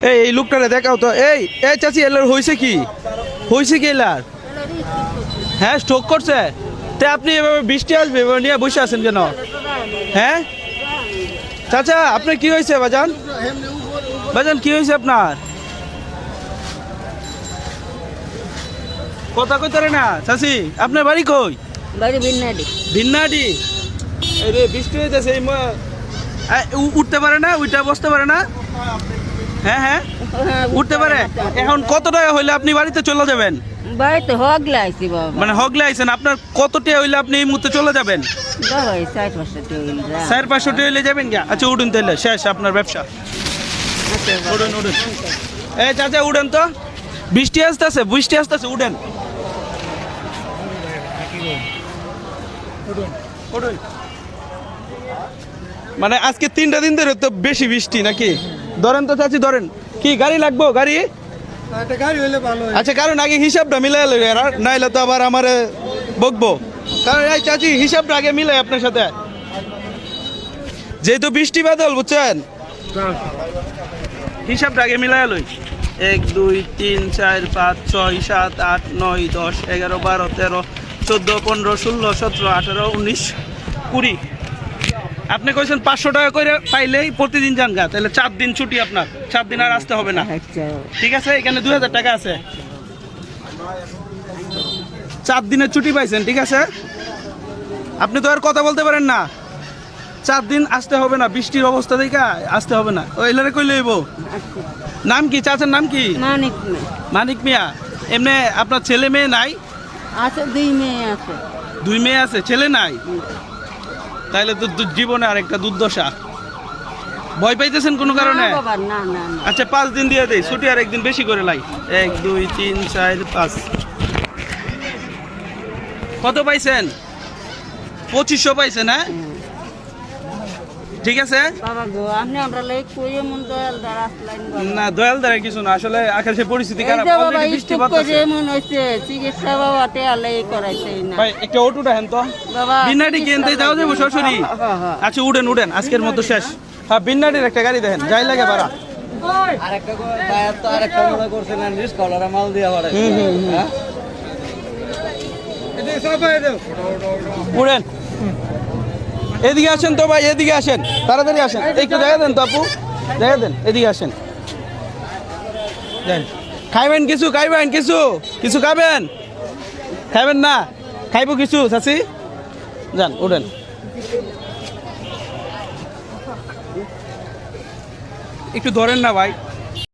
এই এই লোকটারে দেখাও তো। এই এই চাচি এলার হয়েছে কি? হয়েছে কি এলার? হ্যাঁ স্ট্রোক করছে? তে আপনি এভাবে বৃষ্টি আসবে এভাবে নিয়ে বসে আছেন কেন? হ্যাঁ? চাচা আপনার কি হয়েছে বাজান? বাজান কি হয়েছে আপনার? কথা কইতারে না চাচি আপনার বাড়ি কই? বাড়ি বিন্নাডি ভিন্নাডি? এই বৃষ্টি হইতেছে এই ম- আ, উঠতে পারে না উইটা বসতে পারে না? হ্যাঁ হ্যাঁ? উঠতে পারে? এখন কত টাকা হইলে আপনি বাড়িতে চলে যাবেন? বাড়িতে হগলে আইছি বাবা। মানে হগলে আইছেন আপনার কত টাকা হইলে আপনি এই মুহূর্তে চলে যাবেন? চার পাঁচশো টাকা হইলে যাবেন গা আচ্ছা উঠুন তাহলে শেষ আপনার ব্যবসা। উঠুন উঠুন। এই চাচা উঠেন তো। বৃষ্টি আসতেছে বৃষ্টি আসতেছে উঠুন। মানে আজকে তিনটা দিন ধরে তো বেশি বৃষ্টি নাকি? ধরেন তো চাচি ধরেন। কি গাড়ি লাগবো গাড়ি? আচ্ছা কারণ আগে হিসাবটা মিলাই নাইলে তো আবার আমার বকবো। কারণ এই চাচি হিসাবটা আগে মিলাই আপনার সাথে। যেহেতু বৃষ্টি বাদল বুঝছেন? হিসাবটা আগে মিলাই লই। এক দুই তিন চার পাঁচ ছয় সাত আট নয় দশ এগারো বারো তেরো চোদ্দ পনেরো ষোলো সতেরো আঠারো উনিশ কুড়ি। আপনি কইছেন পাঁচশো টাকা করে পাইলেই প্রতিদিন যান গা তাহলে চার দিন ছুটি আপনার। চার দিন আর আসতে হবে না। ঠিক আছে এখানে দুই হাজার টাকা আছে। চার দিনের ছুটি পাইছেন ঠিক আছে? আপনি তো আর কথা বলতে পারেন না। চার দিন আসতে হবে না বৃষ্টির অবস্থা দেখে আসতে হবে না। ওই এলারে কই লইব নাম কি? চাচার নাম কি? মানিক মানিক মিয়া। এমনি আপনার ছেলে মেয়ে নাই? আছে দুই মেয়ে আছে। দুই মেয়ে আছে ছেলে নাই? তাইলে তো দু- জীবনে আরেকটা দুর্দশা। ভয় পাইতেছেন কোনো কারণে? আচ্ছা পাঁচ দিন দিয়ে দেয় ছুটি আর একদিন বেশি করে লাই। এক দুই তিন চার পাঁচ। কত পাইছেন? পঁচিশশো পাইছেন হ্যাঁ ঠিক আছে বাবা গো আপনি আমরা লাই কই এমন দয়াল দ্বারা আসলেন বাবা? না দয়াল দ্বারা কিছু না আসলে আকাশে পরিস্থিতি এই খারাপ অলরেডি বৃষ্টি স্টক এমন হইছে চিকিৎসা বাবা তে আলাই করাইছে না। ভাই একটা অটোটা হেন তো। বিনাডি কিনতে যাও যাব সরাসরি? হ্যাঁ, হ্যাঁ। আচ্ছা উঠেন উঠেন আজকের মতো শেষ। হ্যাঁ বিনাডির একটা গাড়ি দেখেন যাই লাগে ভাড়া আরেকটা তো আরেকটা মনে করছে না নিস কলারা মাল দিয়া পড়ে হ্যাঁ এটা সব হয়ে? দাও উড়েন এদিকে আসেন তো ভাই, এদিকে আসেন। তাড়াতাড়ি আসেন। একটু দেখা দেন তো আপু। দেখা দেন, এদিকে আসেন। খাইবেন কিছু খাইবেন কিছু? কিছু খাবেন? খাইবেন না? খাইবো কিছু, চাচি? যান, উঠেন। একটু ধরেন না ভাই।